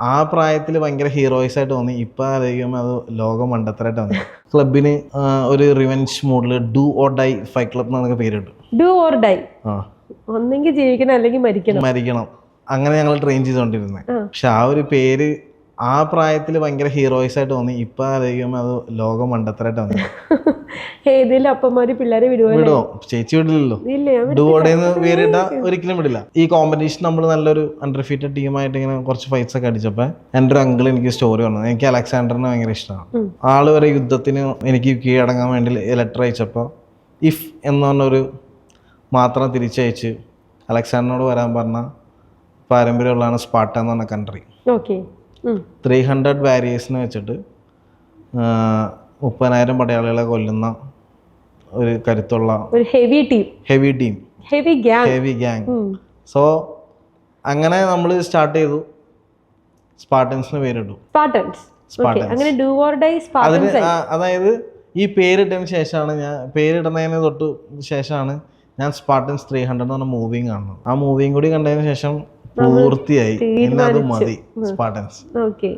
ആ പ്രായത്തിൽ ഭയങ്കര ഹീറോയിസ് ആയിട്ട് തോന്നി. ഇപ്പം ആലോചിക്കുമ്പോൾ അത് ലോകം മണ്ടത്തരായിട്ട് തോന്നി. ക്ലബിന് ഒരു റിവെഞ്ച് മോഡിൽ do or die fight club എന്നൊക്കെ പേരിട്ടു. Do or die? ആ. ഒന്നെങ്കിൽ ജീവിക്കണം അല്ലെങ്കിൽ മരിക്കണം. മരിക്കണം. അങ്ങനെ ഞങ്ങൾ ട്രെയിൻ ചെയ്തുകൊണ്ടിരുന്നത്. പക്ഷെ ആ ഒരു പേര് ആ പ്രായത്തിൽ ഭയങ്കര ഹീറോയിസ് ആയിട്ട് തോന്നി. ഇപ്പം ആലോചിക്കുമ്പോൾ അത് ലോകം മണ്ടത്തരായിട്ട് തോന്നി. ഏതെങ്കിലും അപ്പന്മാര് പിള്ളേരെ വിടുവല്ലേ? ചേച്ചി വിടില്ലല്ലോ. ഇല്ല ഞാൻ ഡുവോടേന്ന് പേരിട്ട ഒരിക്കലും വിടില്ല. ഈ കോമ്പറ്റീഷൻ നമ്മൾ നല്ലൊരു അണ്ടർഫീറ്റഡ് ടീമായിട്ട് ഇങ്ങനെ കുറച്ച് ഫൈറ്റ്സ് ഒക്കെ അടിച്ചപ്പോ എന്റെ ഒരു അങ്കിൾ എനിക്ക് സ്റ്റോറി പറഞ്ഞു. എനിക്ക് അലക്സാണ്ടറിനെ ഭയങ്കര ഇഷ്ടമാണ്. ആൾ വരെ യുദ്ധത്തിന് എനിക്ക് കീഴടങ്ങാൻ വേണ്ടി ലെറ്റർ അയച്ചപ്പോൾ ഇഫ് എന്ന് പറഞ്ഞൊരു മാത്രം തിരിച്ചയച്ച് അലക്സാണ്ടറിനോട് വരാൻ പറഞ്ഞ പാരമ്പര്യമുള്ളതാണ് സ്പാട്ട എന്ന് പറഞ്ഞ കൺട്രി ഓക്കെ. ത്രീ ഹൺഡ്രഡ് വാരിയേഴ്സിനെ വെച്ചിട്ട് മുപ്പതിനായിരം പടയാളികളെ കൊല്ലുന്ന ഒരു കരുത്തുള്ള ഒരു heavy team heavy team heavy gang heavy gang so അങ്ങനെ നമ്മൾ സ്റ്റാർട്ട് ചെയ്തു. സ്പാർട്ടൻസിന് പേരിട്ടു. സ്പാർട്ടൻസ്. അങ്ങനെ ഡു ഓർ ഡൈ സ്പാർട്ടൻസ് അതായത് ഈ പേരിട്ടതിന് ശേഷമാണ് ഞാൻ പേരിടുന്നതിന് തൊട്ട് ശേഷമാണ് ഞാൻ സ്പാർട്ടൻസ് ത്രീ ഹൺഡ്രഡ് എന്ന് പറഞ്ഞ മൂവിയും കാണുന്നത്. ആ മൂവിയും കൂടി കണ്ടതിന് ശേഷം പൂർത്തിയായി. പിന്നെ അത് മതി സ്പാർട്ടൻസ്. ഓക്കെ